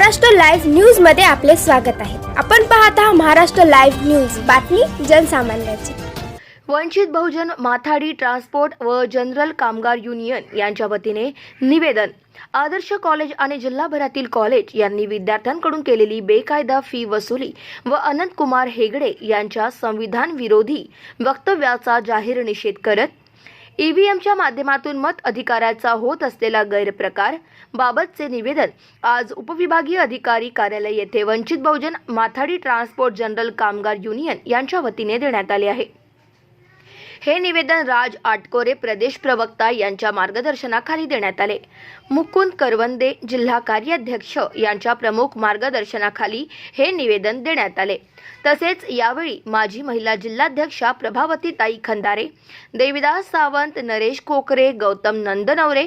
Maharashtra live न्यूजमध्ये आपले स्वागत आहे. आपण पाहत आहात महाराष्ट्र लाईव्ह न्यूज. बातमी जनसामान्याची. वंचित बहुजन माथाडी ट्रान्सपोर्ट व जनरल कामगार युनियन यांच्या वतीने निवेदन. आदर्श कॉलेज आणि जिल्हाभरातील कॉलेज यांनी विद्यार्थ्यांकडून केलेली बेकायदा फी वसुली व अनंत कुमार हेगडे यांच्या संविधान विरोधी वक्तव्याचा जाहीर निषेध करत ईव्हीएमच्या माध्यमातून मत अधिकाराचा होत असलेला गैरप्रकार बाबतचे निवेदन आज उपविभागीय अधिकारी कार्यालय येथे Vanchit Bahujan Mathadi transport general Kamgar union यांच्या वतीने देण्यात आले आहे. हे निवेदन राज आटकोरे प्रदेश प्रवक्ता यांच्या मार्गदर्शनाखाली देण्यात आले. मुकुंद करवंदे जिल्हा कार्याध्यक्ष यांच्या प्रमुख मार्गदर्शनाखाली हे निवेदन देण्यात आले. तसेच यावेळी माजी महिला जिल्हाध्यक्षा प्रभावती ताई खंदारे देविदास सावंत नरेश कोकरे गौतम नंदनवरे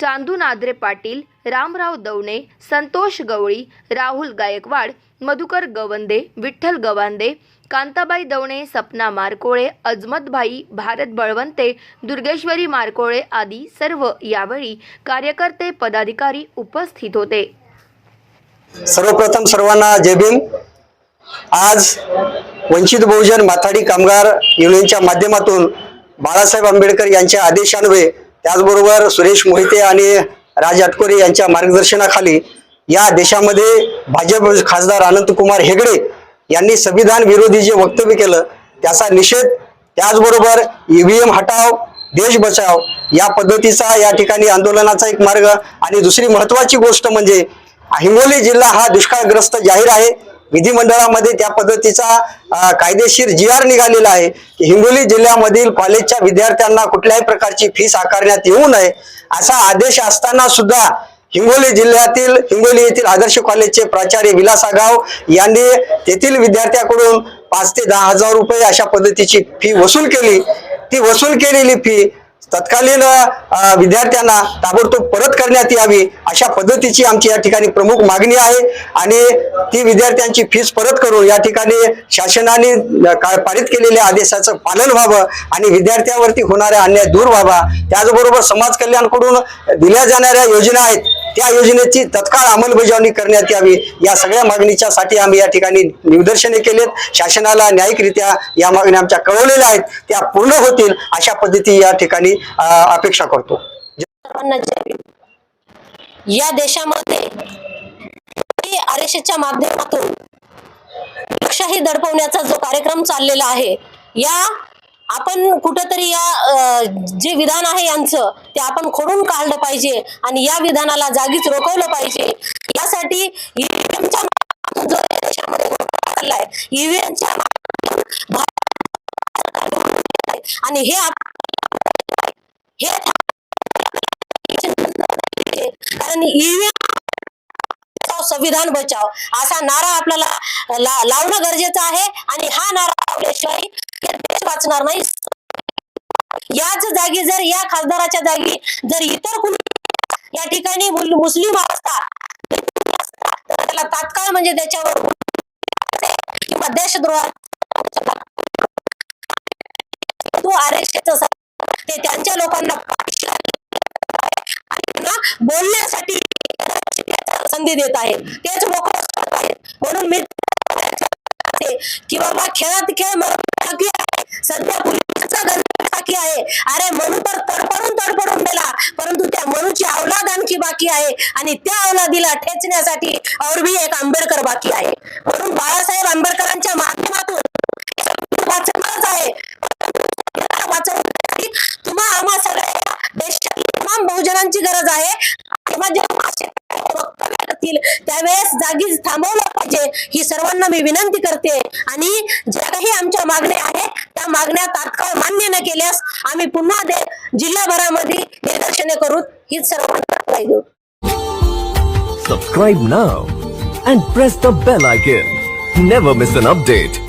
चांदू नादरे पाटील रामराव दवणे संतोष गवळी राहुल गायकवाड मधुकर गवंदे विठ्ठल गवांदे कांताबाई दवणे सपना मारकोळे अजमतभाई भारत बळवंते दुर्गेश्वरी मारकोळे आदी सर्व यावेळी कार्यकर्ते पदाधिकारी उपस्थित होते. सर्वप्रथम सर्वांना जय भीम. आज वंचित बहुजन माथाडी कामगार युनियनच्या माध्यमातून बाळासाहेब आंबेडकर यांच्या आदेशान्वये त्याचबरोबर सुरेश मोहिते आणि राज आटकोरे यांच्या मार्गदर्शनाखाली या देशामध्ये भाजप खासदार अनंतकुमार हेगडे यांनी संविधान विरोधी जे वक्तव्य केलं त्याचा निषेध त्याचबरोबर ईव्हीएम हटाव देश बचाव या पद्धतीचा या ठिकाणी आंदोलनाचा एक मार्ग. आणि दुसरी महत्वाची गोष्ट म्हणजे हिंगोली जिल्हा हा दुष्काळग्रस्त जाहीर आहे. विधिमंडळामध्ये त्या पद्धतीचा कायदेशीर जी आर निघालेला आहे. की हिंगोली जिल्ह्यामधील कॉलेजच्या विद्यार्थ्यांना कुठल्याही प्रकारची फीस आकारण्यात येऊ नये असा आदेश असताना सुद्धा हिंगोली जिल्ह्यातील हिंगोली येथील आदर्श कॉलेजचे प्राचार्य विलास आगाव यांनी तेथील विद्यार्थ्याकडून पाच ते दहा हजार रुपये अशा पद्धतीची फी वसूल केली. ती वसूल केलेली फी तत्कालीन विद्यार्थ्यांना ताबडतोब परत करण्यात यावी अशा पद्धतीची आमची या ठिकाणी प्रमुख मागणी आहे आणि ती विद्यार्थ्यांची फीस परत करून या ठिकाणी शासनाने का- पारित केलेल्या आदेशाचं पालन व्हावं आणि विद्यार्थ्यांवरती होणाऱ्या अन्याय दूर व्हावा. त्याचबरोबर समाज कल्याणकडून दिल्या जाणाऱ्या योजना आहेत त्या योजनेची तत्काळ अंमलबजावणी करण्यात यावी. या सगळ्या मागणीच्या साठी आम्ही या ठिकाणी निदर्शने केलेत. शासनाला न्यायिकरित्या या मागण्या आमच्या कळवलेल्या आहेत. त्या पूर्ण होतील अशा पद्धती या ठिकाणी अपेक्षा करतो. या देशामध्ये आरएसएसच्या माध्यमातून लोकशाही दडपवण्याचा जो कार्यक्रम चाललेला आहे या आपण कुठंतरी या जे विधान आहे यांचं ते आपण खोडून काढलं पाहिजे आणि या विधानाला जागीच रोखवलं पाहिजे. यासाठी ईव्हीएमच्या आणि हे हे कारण ईव्हीएम संविधान बचाव असा नारा आपल्याला लावणं गरजेचं आहे आणि हा नारा लावल्याशिवाय देश वाचणार नाही. याच जागी जर या खासदाराच्या जागी जर इतर कुणी या ठिकाणी मुस्लिम असता त्याला तात्काळ म्हणजे त्याच्यावर किंवा देशद्रोह तो आरक्षित ते त्यांच्या लोकांना बोलण्यासाठी संधी देत आहेत तेच मोकळं म्हणून मी आहे की बाबा खेळात खेळ मरण आहे. सध्या पुलिसचा गणपती बाकी आहे. अरे म्हणून तर तडपडून तडपडून गेला. परंतु त्या मनूची अवलाद आणखी बाकी आहे. आणि त्या अवलादीला ठेचण्यासाठी और भी एक आंबेडकर बाकी आहे. म्हणून बाळासाहेब आंबेडकरांच्या माध्यमातून वाचणारच आहे. तुम्हा आम्हा सगळ्या देशातील तमाम बहुजनांची गरज आहे. करतील त्यावेळेस जागीच थांबवलं पाहिजे ही सर्वांना मी विनंती करते आणि ज्या काही आमच्या मागण्या आहेत त्या मागण्या तात्काळ मान्य न केल्यास आम्ही पुन्हा जिल्हाभरामध्ये निदर्शने करू हीच सर्वांना पाहिजे Subscribe now and press the bell icon. Never miss an update.